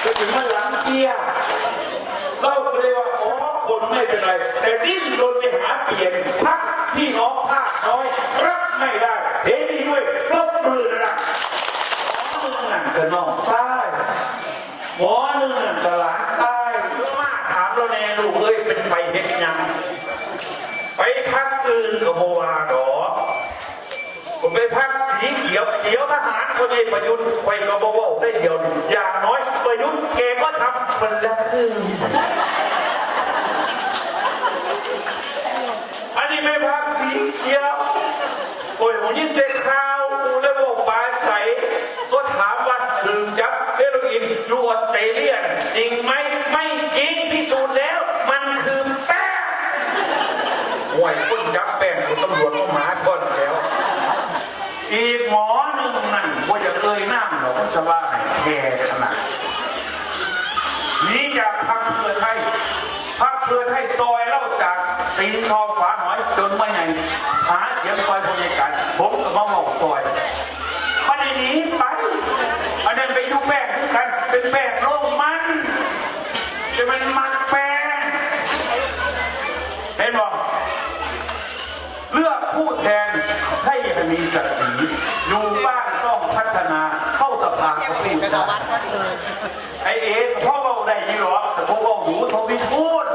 ไปถึงมันหลังเกียร์เราเลยว่าอ๋อคนไม่เป็นไร แต่ดิ้นรนไปหาเปลี่ยนพักพี่น้องภาคน้อยรับไม่ได้เห็นดีด้วยลบมือนะหมอหนึ่งนั่นก็น้องซ้ายหมอหนึ่งนั่นก็หลานซ้ายมาถามเราแน่ลูกเอ้ยเป็นไปเห็นยังไปพักอื่นก็โมวาดอกผมไปพักสีเขียวเขียวทหารคนนี้ประยุทธ์ไปก็บอกว่าได้เดียวอย่างน้อยประยุทธ์เกก็ทำมันละครึ่งอันนี้ไม่พักสีเขียวโอ้ยผมยินเจ็ข่าวแล้วบอกปลาใสก็ถามว่าถึงจับเฮโรอีนอยู่ออสเตรเลียจริง ไม่จริงพิสูจน์แล้ว มันคือแป้งห่วยพุ่นยักแป้งตำรวจก็มาก่อนแล้ว อีกหมอหนึ่งนั่นว่าจะเคยนั่งหรอกจะว่าไหนแค่ขนาดนี้จากพักเพื่อไทยพักเพื่อไทยซอยเล่าจากตีนทองฝาหน่อยจนไม่ไงหาเสียงซอยพยาการผมก็มาบอกซอยมันได้หนีไปอันนั้นไปดูแป้งกันเป็นแป้ง มีศักดิ์ศรีอยู่บ้านต้องพัฒนาเข้าสภาก็พูดได้ไอเอ๋พ่อเราได้ยี่หรอแต่พวกเราหูทวิทูล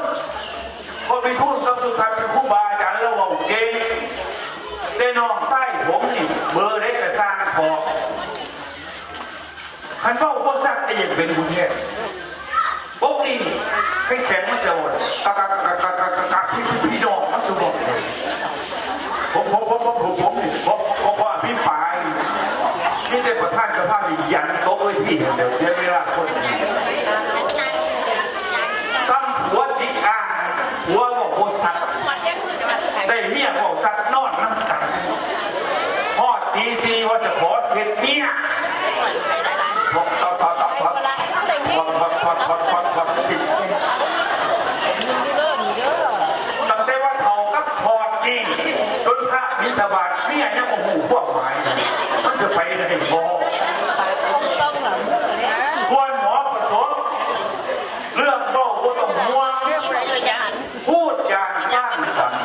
ทวิทูลก็คือการเป็นผู้บาอาจารย์แล้วว่าเก่งได้นองไส้ผมนี่เบอร์ได้แต่สร้างพอคันเฝ้าพวกสักไอ้ยังเป็นบุญแท้พวกนี้ให้แข็งมันจะหมดกะกะกะกะกะกะกะพี่พี่พี่น้องมันจะหมดผมผมผมผมผมผมว่าพี่ปายนี่ได้ประธานสภาพอีกยันโต๊ะไว้ ที่เห็นเดี๋ยวเสียเวลาคนซ้ำหัวติกอ่างหัวก็โคสัตว์ได้เมียก็สัตว์นอนน้ำตาพ่อตีจีว่าจะขอเห็ดเมียบอกต่อต่อต่อต่อพอดพอดพอดพอดพอดพอดติดตั้งแต่ว่าเขากับพอดจริงจนพระมิถบาทเมียยังโอ้โหพวกหมายมันจะไปได้พอ ควรหมอประสบเรื่องเบ้าก็ต้องห่วงพูดอย่างสร้างสรรค์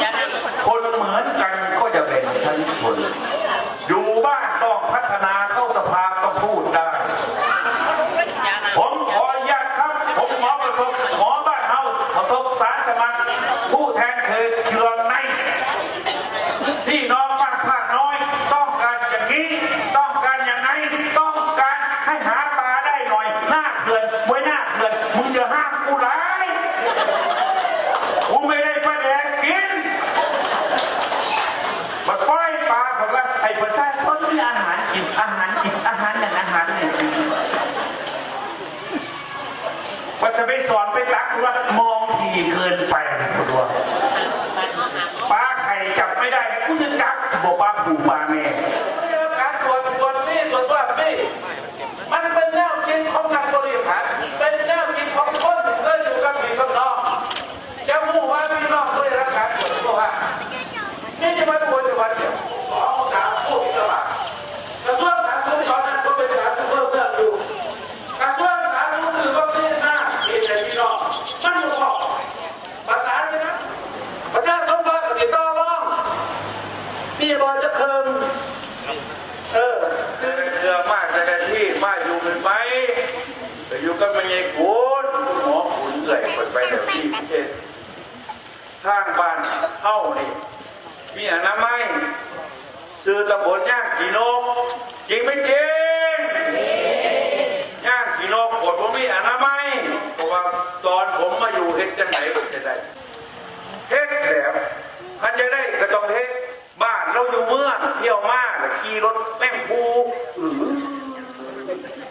คนเหมือนกันก็จะเป็นชั้นชน อยู่บ้านต้องพัฒ นาเข้าสภาก็พูดได้ ผมขออนุญาตครับ ผมหมอประสบหมอบ้านเฮาประสบสารสมัครผู้แทนเคยเคืองในพี่น้องบ้านภาคน้อย ต้องการอย่างนี้ ต้องการอย่างไงต้องการให้หาปลาได้หน่อย หน้าเขื่อนไว้หน้าเขื่อนมึงจะห้ามกูร้ายกูไม่ได้ปลาแดกกินมาปล่อยปลาผมว่าไอ้ประชาชนมีอาหารกินอาหารกินอาหารอย่างอาหารเนี่ยว่า จะไปสอนไปตักว่ามองทีเกินไปคุณว่าป้าไข่จับไม่ได้กูจะกักบอกป้าปูปลาแม่ เคิมเออเรือมากแต่ที่มาอยู่เป็นไหมแต่อยู่ก็ไม่ใช่คุณคุณหมอคุณเอื่อยไปเดี๋ยวที่เช่นทางบ้านเฮ้านี่มีอนามัยซื้อตำบลย่างกี่นกจริงไม่จริงย่างกี่นกกดผมมีอนามัยเพราะว่าตอนผมมาอยู่เฮ็ดจังไหนผมจะได้ฮ็ดแล้วคันจะได้ก็ต้องเฮ็ดบ้านเราอยู่ เที่ยวมากขี่รถแม่งภู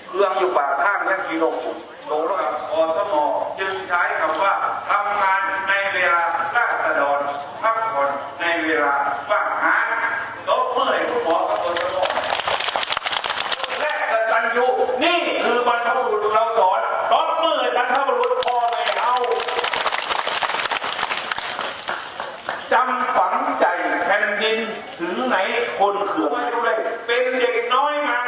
เครื่องอยู่ปากข้างยังขี่ลงผมโตแล้วครับอสมจึงใช้คำว่าทำงานในเวลาราษฎรพักผ่อนในเวลาว่างงาโต๊ะเมื่อยคุณหมอกับอสมและกตัญญูนี่คือบรรพบุรุษเราสอนตบมือบรรพบุรุษพ่อแม่เอาจำฝัง นถึงไหนคนเขื่อนไม่รู้เลยเป็นเด็กน้อยมา